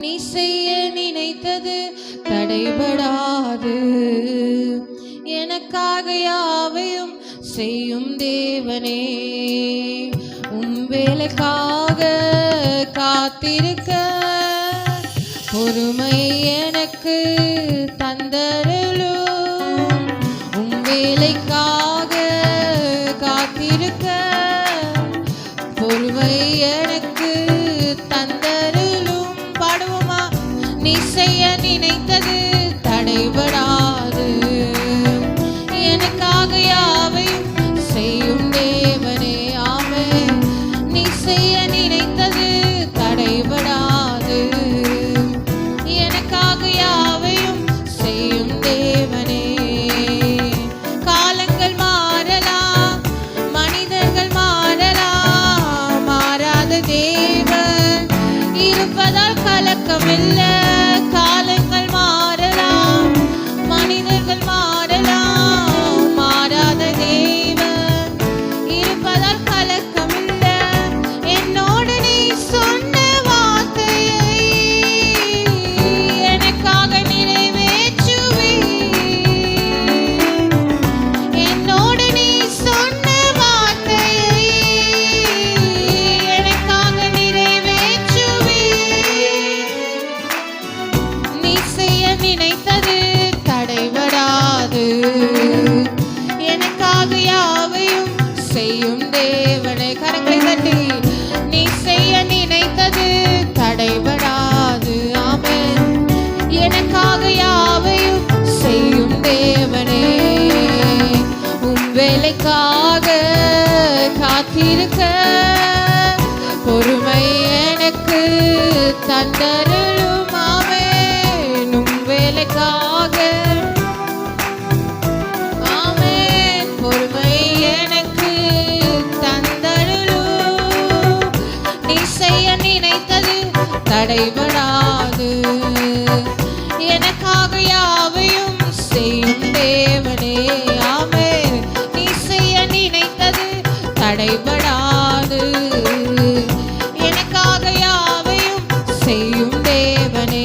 நீ செய்ய நினைத்தது தடைபடாது. எனக்காக யாவையும் செய்யும் தேவனே உன் வேலைக்காக காத்திருக்க பொறுமை எனக்கு தந்தருளும். உன் வேலைக்காக காத்திருக்க பொறுமை எனக்கு coming now. உனக்காக காத்திருக்க. பொறுமை எனக்கு தந்தருளும் ஆமேனும் வேலைக்காக. ஆமேன். பொறுமை எனக்கு தந்தருளும். நீ செய்ய நினைத்தது தடைபடாது. தடைபடாது எனக்காக யாவையும் செய்யும் தேவனே.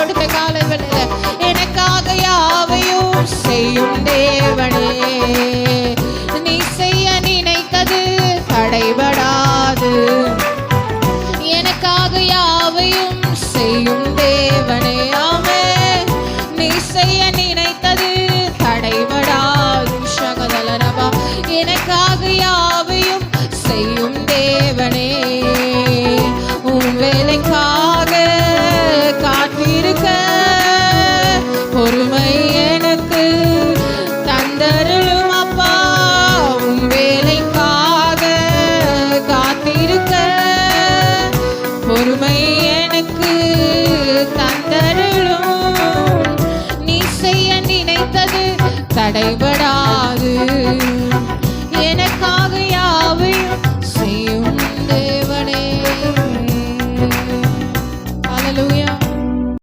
கொடுக்க காலை எனக்காக யாவையும் செய்யும் தேவனே. நீ செய்ய நினைத்தது தடைபடாது. எனக்காக யாவையும் செய்யும் தேவனே. ஆமே நீ செய்ய நினைத்தது தடைபடாது. சகதலனவா எனக்காக தடைபடாது